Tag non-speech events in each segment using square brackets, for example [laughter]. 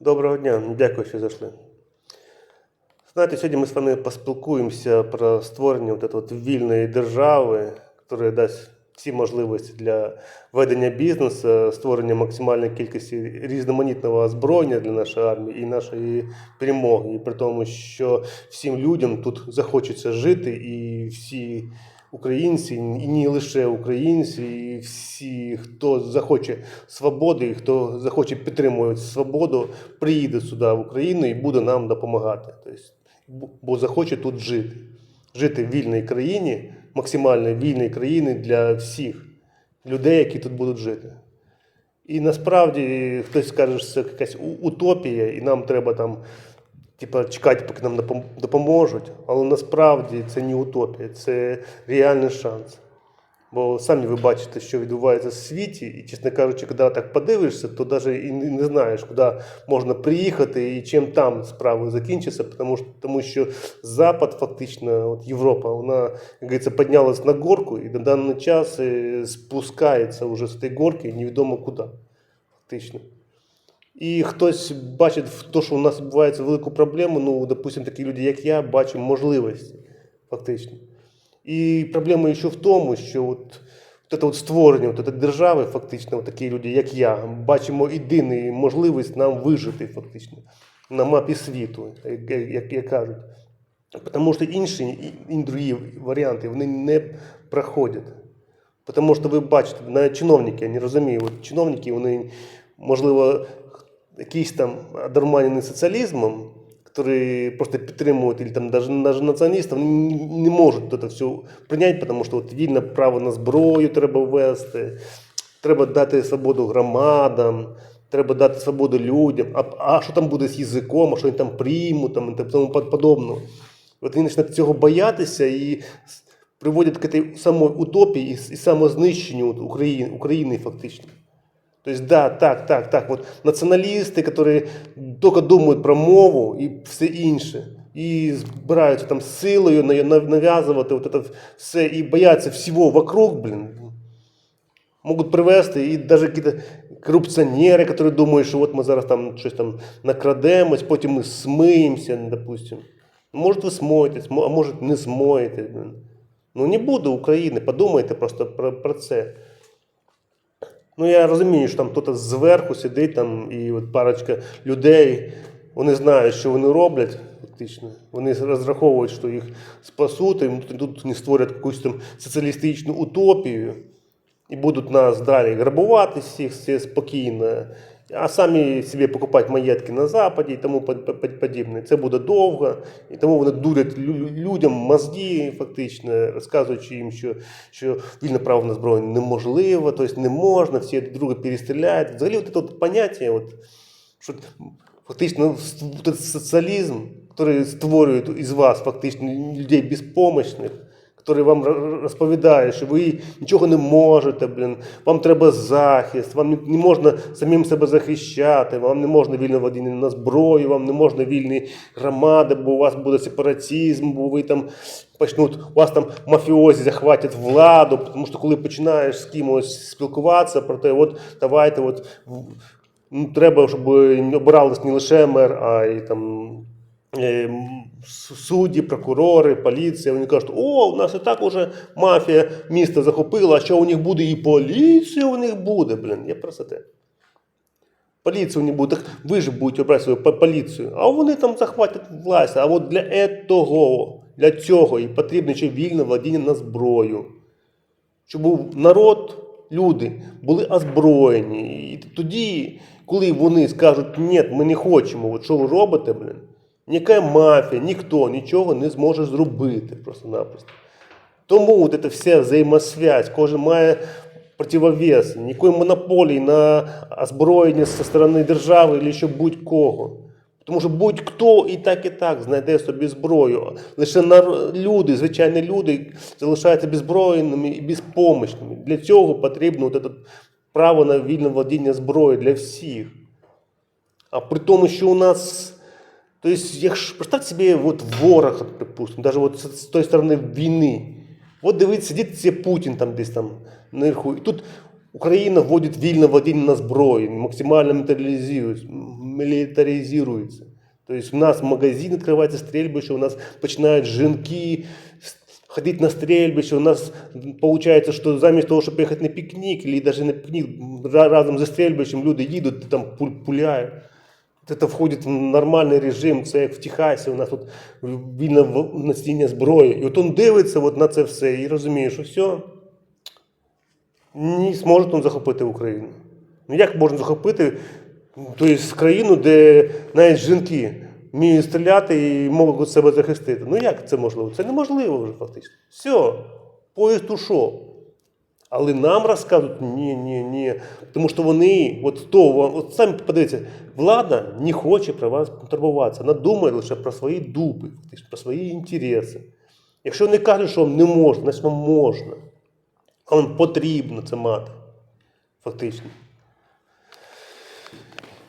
Доброго дня, дякую, що зайшли. Знаєте, сьогодні ми з вами поспілкуємося про створення от от вільної держави, яка дасть всі можливості для ведення бізнесу, створення максимальної кількості різноманітного озброєння для нашої армії і нашої перемоги. І при тому, що всім людям тут захочеться жити, і всі українці, і не лише українці, і всі, хто захоче свободи, і хто захоче підтримувати свободу, приїде сюди в Україну і буде нам допомагати. Тобто, бо- захоче тут жити. Жити в вільній країні, максимально вільній країні для всіх людей, які тут будуть жити. І насправді хтось скаже, що це якась утопія, і нам треба там типа, чекати, поки нам допоможуть. Але насправді це не утопія, це реальний шанс. Бо самі ви бачите, що відбувається в світі, і, чесно кажучи, коли так подивишся, то навіть і не знаєш, куди можна приїхати і чим там справи закінчаться, тому що, тому що Запад, фактично, от Європа, вона, як говориться, піднялась на горку і на даний час е, спускається вже з тієї горки невідомо куди. Фактично. І хтось бачить те, що у нас відбувається велику проблему, ну, допустимо, такі люди, як я, бачимо можливості, фактично. І проблема ще в тому, що от, от це от створення от, держави, фактично, от такі люди, як я, бачимо єдину можливість нам вижити, фактично, на мапі світу, як, як, як кажуть. Тому що інші і, і варіанти вони не проходять. Тому що ви бачите, навіть чиновники, я не розумію, от чиновники, вони, можливо, якийсь там одурманені соціалізмом, які просто підтримують, или там даже, даже націоналістів, не- не можуть це все прийняти, тому що от вільне право на зброю треба ввести, треба дати свободу громадам, треба дати свободу людям. А, а що там буде з язиком, а що вони там приймуть, там, і тому подобного. От вони починають цього боятися і приводять к этой самой утопії і, і самознищенню України, України фактично. Тобто, да, так, так, так. От націоналісти, які тільки думають про мову і все інше, і збираються там силою нав- нав- нав'язувати от це все і бояться всього вокруг, блін. Можуть привести і навіть якісь корупціонери, які думають, що от ми зараз там щось там накрадемось, потім ми смиємося, допустимо. Може, ви смоєтесь, а може не смоєтесь. Блін. Ну не буде України, подумайте просто про, про це. Ну, я розумію, що там хтось зверху сидить, там, і от парочка людей, вони знають, що вони роблять, фактично. Вони розраховують, що їх спасуть, і тут, не створять якусь там соціалістичну утопію і будуть нас далі грабувати всіх все спокійно, а самі собі покупати маєтки на Западі і тому под- под- подібне. Це буде довго, і тому вони дурять людям мозги, фактично, розказуючи їм, що, що вільне право на зброю неможливо, тобто не можна, всі друг друга перестріляють. Взагалі, от це от поняття, от, що фактично от соціалізм, який створює із вас фактично людей безпомощних, який вам розповідає, що ви нічого не можете, блін, вам треба захист, вам не- можна самим себе захищати, вам не можна вільно водіння на зброю, вам не можна вільні громади, бо у вас буде сепаратизм, бо ви там почнуть, у вас там мафіозі захватять владу, тому що коли починаєш з кимось спілкуватися про те, от давайте, от ну, треба, щоб обирались не лише мер, а й там судді, прокурори, поліція. Вони кажуть, о, у нас і так уже мафія місто захопила, а що у них буде, і поліція у них буде. Блін, я просто те. Поліцію не буде, так ви ж будете обрати свою поліцію, а вони там захватять власть. А от для того, для цього і потрібно ще вільне владіння на зброю щоб був народ, люди були озброєні. І тоді, коли вони скажуть, ні, ми не хочемо, от що ви робите, блін, ніяка мафія, ніхто нічого не зможе зробити просто-напросто. Тому от ця вся взаємосвязь, кожен має противовес, ніякої монополії на озброєння зі сторони держави або ще будь-кого. Тому що будь-хто і так, і так знайде собі зброю. Лише люди, звичайні люди, залишаються беззброєними і безпомічними. Для цього потрібно от це право на вільне владіння зброєю для всіх. А при тому, що у нас. Тобто, якщо представте собі от ворог, от, припустимо, навіть от з, з тої сторони війни. От дивіться, сидить це Путін там десь там наверху. І тут Україна вводить вільне владіння на зброю, максимально мілітаризує, мілітаризується. Тобто у нас магазин відкривається стрільбище, у нас починають жінки ходити на стрільбище, у нас виходить, що замість того, щоб поїхати на пікнік, або навіть на пікнік разом зі стрільбищем люди їдуть, там пуляють. Це входить в нормальний режим, це як в Техасі, у нас тут вільне носіння зброї. І от він дивиться от на це все і розуміє, що все, не зможе він захопити Україну. Ну як можна захопити тобто, країну, де навіть жінки вміють стріляти і можуть себе захистити? Ну як це можливо? Це неможливо вже фактично. Все, поїзд ушов. Але нам розказують, ні, ні, ні. Тому що вони, от хто, от самі подивіться, влада не хоче про вас турбуватися. Вона думає лише про свої дупи, про свої інтереси. Якщо не кажуть, що вам не можна, значить вам можна. А вам потрібно це мати. Фактично.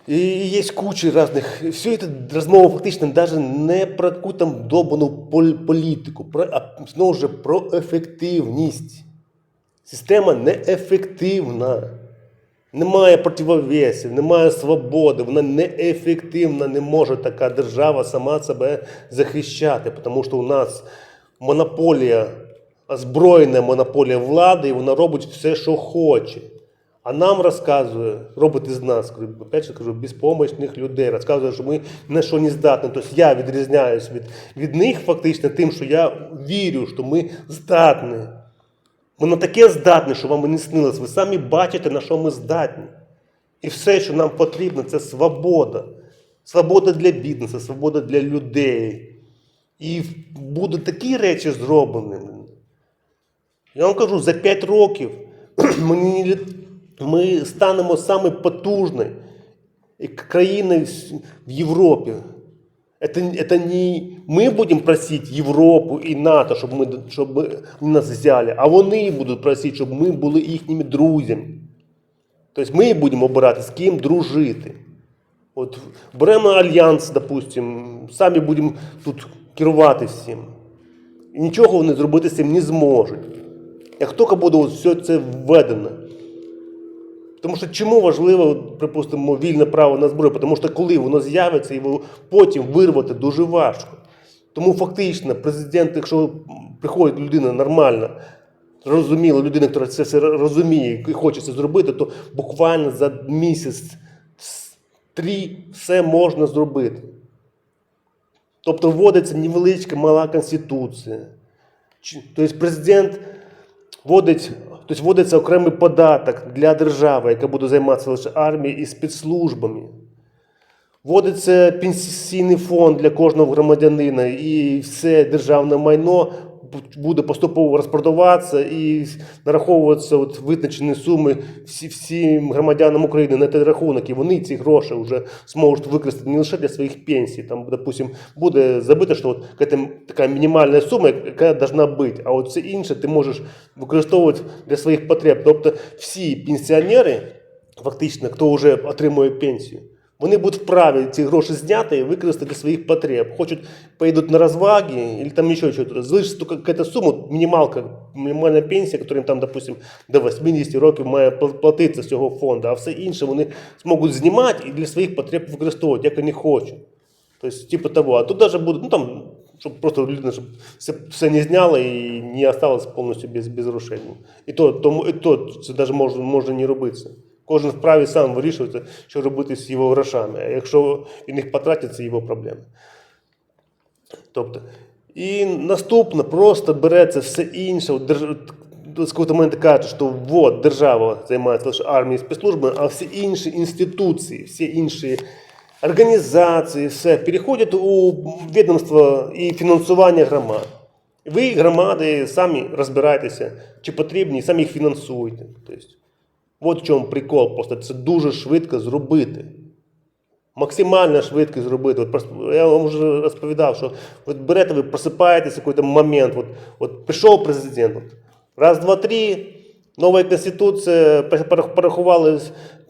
І є куча різних. Все це розмова фактично навіть не про яку там добану політику, а знову ж про ефективність. Система неефективна. Немає противовесів, немає свободи, вона неефективна, не може така держава сама себе захищати, тому що у нас монополія, озброєна монополія влади, і вона робить все, що хоче. А нам розказує, робить із нас, опять же кажу, безпомощних людей, розказує, що ми на що не здатні. Тобто я відрізняюсь від, від них фактично тим, що я вірю, що ми здатні. На таке здатні, що вам і не снилось. Ви самі бачите, на що ми здатні. І все, що нам потрібно, це свобода. Свобода для бізнесу, свобода для людей. І будуть такі речі зроблені. Я вам кажу, за 5 років [clears throat] ми, ми станемо саме потужною країною в Європі. Это, это не ми будемо просити Європу і НАТО, щоб, ми, щоб нас взяли, а вони будуть просити, щоб ми були їхніми друзями. Тобто ми будемо обирати, з ким дружити. От беремо альянс, допустимо, самі будемо тут керувати всім. І нічого вони зробити з цим не зможуть. Як тільки буде все це введено. Тому що чому важливо, припустимо, вільне право на зброю? Тому що коли воно з'явиться, його потім вирвати дуже важко. Тому фактично президент, якщо приходить людина нормальна, розуміла людина, яка це все розуміє і хоче це зробити, то буквально за місяць три все можна зробити. Тобто вводиться невеличка мала конституція. Тобто президент вводить, тобто вводиться окремий податок для держави, яка буде займатися лише армією і спецслужбами. Вводиться пенсійний фонд для кожного громадянина, і все державне майно буде поступово розпродаватися і нараховуватися от визначені суми всі, всім громадянам України на той рахунок, і вони ці гроші вже зможуть використати не лише для своїх пенсій. Там, допустим, буде забито, що от така мінімальна сума, яка повинна бути, а от все інше ти можеш використовувати для своїх потреб. Тобто всі пенсіонери, фактично, хто вже отримує пенсію, вони будуть вправі ці гроші зняти і використати для своїх потреб. Хочуть поїдуть на розваги или там еще что-то. Залишиться тільки якась сума, мінімалка, мінімальна пенсія, яка їм там, допустим, до 80 років має платитися з цього фонду, а все інше вони зможуть знімати і для своїх потреб використовувати, як вони хочуть. Тобто, типу того. А тут даже буде, ну там, щоб просто людина щоб все, все не зняла і не осталось повністю без, без грошей. І то, тому, і то це навіть може, може не робитися. Кожен вправі сам вирішується, що робити з його грошами. А якщо він їх потратить, це його проблеми. Тобто, і наступне просто береться все інше. З якого моменту кажуть, що от, держава займається лише армією і спецслужбами, а всі інші інституції, всі інші організації, все переходять у відомство і фінансування громад. Ви, громади, самі розбирайтеся, чи потрібні, самі їх фінансуйте. От в чому прикол, просто це дуже швидко зробити максимально швидко зробити. От просто, я вам вже розповідав, що от берете, ви просипаєтесь в якийсь момент, от, от пішов президент, от, раз, два, три, нова конституція, порахували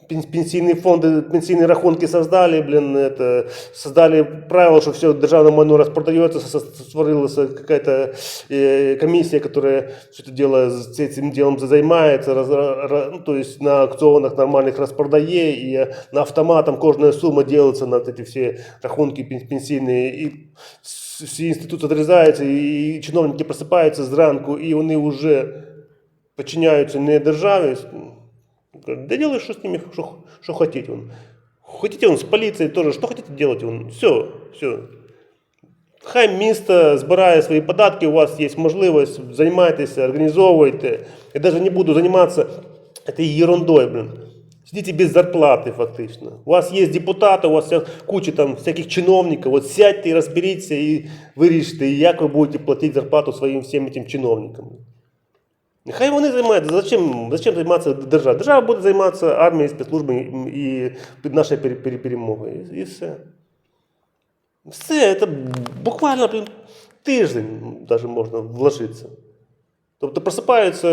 пен- пенсійні фонди, пенсійні рахунки создали, блин, это, создали правило, что все державное майно распродается, со- со- створилась какая-то э, комиссия, которая все это дело, с этим делом занимается, раз- ра- ну, то есть на аукционах нормальных распродає, и на автоматом кожная сумма делается на вот эти все рахунки пен- пенсійні, і с- всі інститути відрізаються, і чиновники просипаються зранку, і вони вже подчиняются не державе. Говорят, Да делай, что с ними, что, что хотите. Он. Хотите он с полицией тоже, что хотите делать? Он. Все, все. Хай місто збирає свої податки, у вас є можливість, займайтеся, організовуйте. Я навіть не буду займатися этой ерундой, блин. Сидите без зарплаты фактично. У вас есть депутаты, у вас вся куча там всяких чиновников. Вот сядьте и разберіться і вирішите, як ви будете платити зарплату своїм всім этим чиновникам. Нехай вони займаються. Зачем, зачем займатися держава? Держава буде займатися армією, спецслужбами і під нашою пере- пере- перемогою. І, все. Все, це буквально тиждень даже можна вложитися. Тобто просипаються,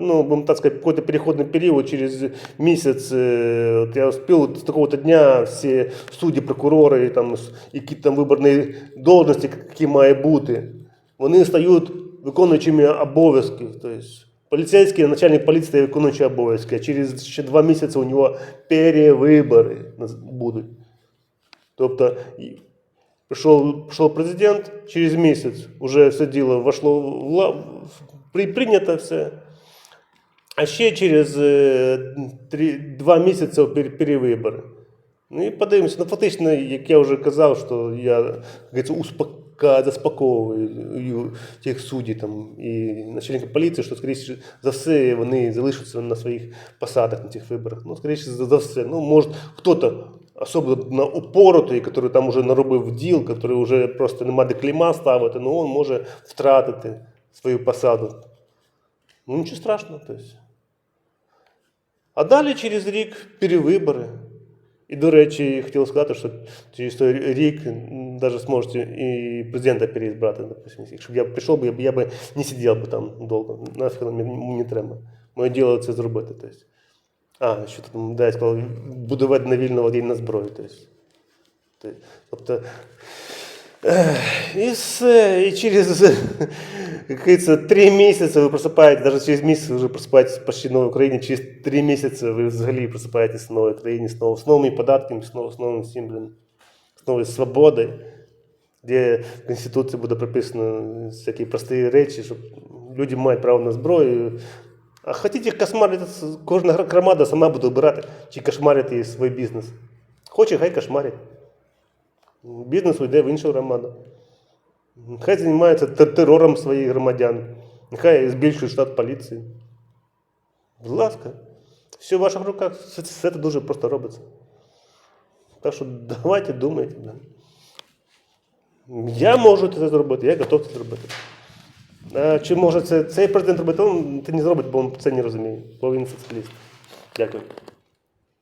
ну, будем так сказать, какой-то переходный период через месяц. э, Вот я вот с такого-то дня все судді, прокурори, там, які там виборні должності, які має бути, вони стають виконуючими обов'язки. Тобто поліцейський, начальник поліції стає виконуючий обов'язки, а через ще два місяці у нього перевибори наз- будуть. Тобто і пришел, пришел президент, через месяц уже все дело вошло в ла- в- при, принято все. А ще через е, три, два місяці пер- перевибори. Ну і подивимося. Ну, фактично, як я вже казав, що я як говориться, успока, Заспокоюю тих суддів там, і начальника поліції, що, скоріше за все, вони залишаться на своїх посадах на цих виборах. Ну, скоріше за все. Ну, може, хто-то особливо упоротий, який там вже наробив діл, який вже просто нема де клейма ставити, ну, він може втратити свою посаду. Ну, нічого страшного. Тобто. А далі через рік перевибори. І, до речі, хотів сказати, що через той рік навіть зможете і президента переізбрати, допустим. Якщо б я прийшов, я б, я б не сидів би там довго. Нафіг мені не треба. Моє діло це зробити. Тобто. А, що там, да, я сказав, буде введено вільно на зброю. Тобто. Тобто, Тобто, ех, і через, [laughs] как говорится, три місяці ви просипаєтесь, навіть через місяць ви вже просипаєтесь почти в новій Україні, через три місяці ви взагалі просипаєтесь в новій країні, з, нов- з новими податками, з, нов, з новим всім, блин, з новою свободою, де в Конституції буде прописано всякі прості речі, що люди мають право на зброю. А хотите кошмарити, кожна громада сама буде обирати, чи кошмарити свій бізнес. Хоче, хай кошмарить. Бізнес уйде в іншу громаду. Хай займається терором своїх громадян. Нехай збільшує штат поліції. Будь ласка, все в ваших руках. Все, все це дуже просто робиться. Так що давайте думайте. да. Я можу це зробити, я готов це зробити. А чи може це цей президент робити, він це не зробить, бо він це не розуміє, бо він соціаліст. Дякую.